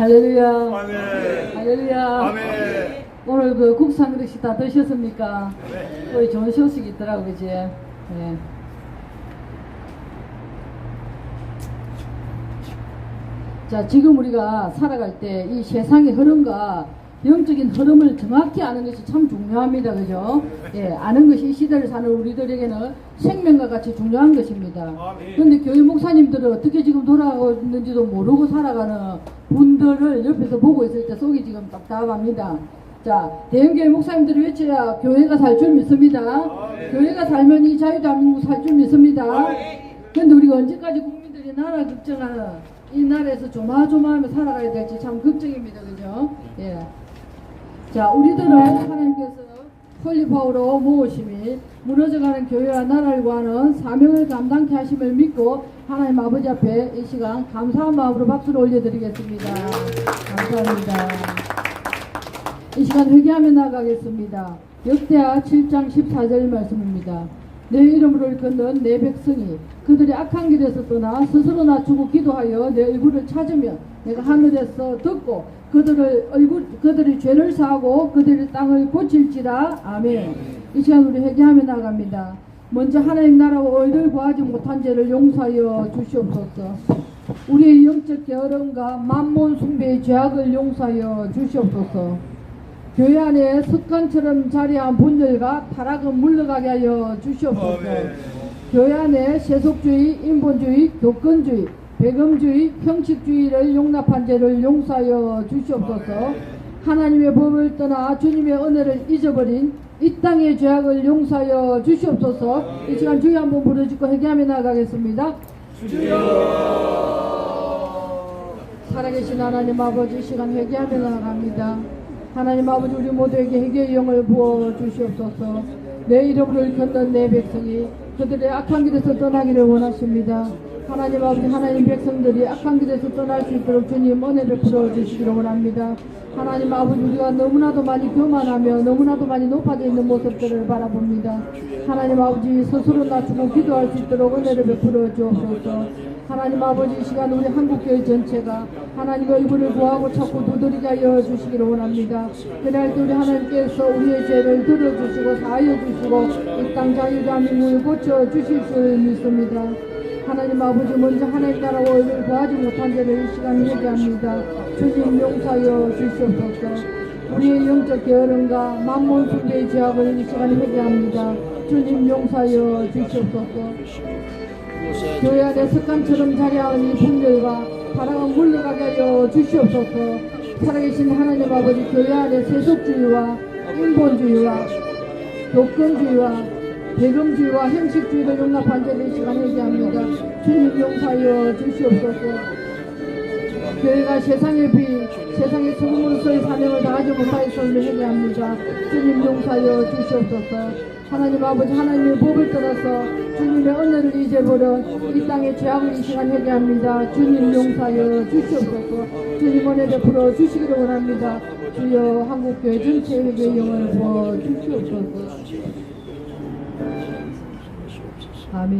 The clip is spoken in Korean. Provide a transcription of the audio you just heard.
할렐루야. 아멘. 할렐루야. 아멘. 오늘 그 국산 그릇이 다 드셨습니까? 네. 거의 좋은 소식이 있더라고, 그지? 예. 자, 지금 우리가 살아갈 때 이 세상의 흐름과 영적인 흐름을 정확히 아는 것이 참 중요합니다. 그죠? 예, 아는 것이 이 시대를 사는 우리들에게는 생명과 같이 중요한 것입니다. 그런데 교회 목사님들은 어떻게 지금 돌아가고 있는지도 모르고 살아가는 분들을 옆에서 보고 있을 때 속이 지금 답답합니다. 자, 대형교회 목사님들이 외쳐야 교회가 살 줄 믿습니다. 교회가 살면 이 자유대한민국 살 줄 믿습니다. 근데 우리가 언제까지 국민들이 나라 걱정하는 이 나라에서 조마조마하며 살아가야 될지 참 걱정입니다. 그죠? 예. 자, 우리들은 하나님께서 폴리파우로 모으심이 무너져가는 교회와 나라를 구하는 사명을 감당케 하심을 믿고 하나님 아버지 앞에 이 시간 감사한 마음으로 박수를 올려드리겠습니다. 감사합니다. 이 시간 회개하며 나가겠습니다. 역대하 7장 14절 말씀입니다. 내 이름으로 일컫는 내 백성이 그들이 악한 길에서 떠나 스스로 낮추고 기도하여 내 얼굴을 찾으면 내가 하늘에서 듣고 그들을 얼굴 그들이 죄를 사하고 그들의 땅을 고칠지라 아멘. 이 시간 우리 회개하며 나갑니다. 먼저 하나님 나라와 얼들 구하지 못한 죄를 용서하여 주시옵소서. 우리의 영적 게으름과 만몬 숭배의 죄악을 용서하여 주시옵소서. 교회 안에 습관처럼 자리한 분열과 타락은 물러가게 하여 주시옵소서. 교회 안에 세속주의, 인본주의, 교권주의, 배금주의, 형식주의를 용납한 죄를 용서하여 주시옵소서. 하나님의 법을 떠나 주님의 은혜를 잊어버린 이 땅의 죄악을 용서하여 주시옵소서. 이 시간 주여 한번 부르짖고 회개하며 나가겠습니다. 살아계신 하나님 아버지 이 시간 회개하며 나갑니다. 하나님 아버지 우리 모두에게 회개의 영을 부어 주시옵소서. 내 이름으로 일컫는 내 백성이 그들의 악한 길에서 떠나기를 원하십니다. 하나님 아버지 하나님 백성들이 악한 길에서 떠날 수 있도록 주님 은혜 베풀어 주시기를 원합니다. 하나님 아버지 우리가 너무나도 많이 교만하며 너무나도 많이 높아져 있는 모습들을 바라봅니다. 하나님 아버지 스스로 낮추고 기도할 수 있도록 은혜를 베풀어 주옵소서. 하나님 아버지 이 시간 우리 한국교회 전체가 하나님의 얼굴을 구하고 찾고 두드리게 하여 주시기를 원합니다. 그날 때 우리 하나님께서 우리의 죄를 들어주시고 사하여 주시고 이 땅 자유대한민국을 고쳐 주실 줄 믿습니다. 하나님 아버지 먼저 하나님 나라와 얼굴 구하지 못한 죄를 이 시간 얘기합니다. 주님 용서하여 주시옵소서. 우리의 영적 게으름과 만몬 숭배의 죄악을 이 시간에 회개합니다. 주님 용서하여 주시옵소서. 교회 안에 습관처럼 자리하는 이 분들과 바람은 물러가게 하여 주시옵소서. 살아계신 하나님 아버지 교회 안에 세속주의와 인본주의와 교권주의와 배금주의와 형식주의를 용납한 이 시간에 얘기합니다. 주님 용서하여 주시옵소서. 교회가 세상의 빛, 세상의 소금으로서의 사명을 다하지 못하였음을 회개합니다. 주님 용서하여 주시옵소서. 하나님 아버지 하나님의 법을 떠나서 주님의 은혜를 잊어버린 이 땅의 죄악을 이 시간 회개합니다. 주님 용서하여 주시옵소서. 주님 은혜 베풀어 주시기를 원합니다. 주여 한국교회 전체 회개의 영을 부어 주시옵소서. 아멘.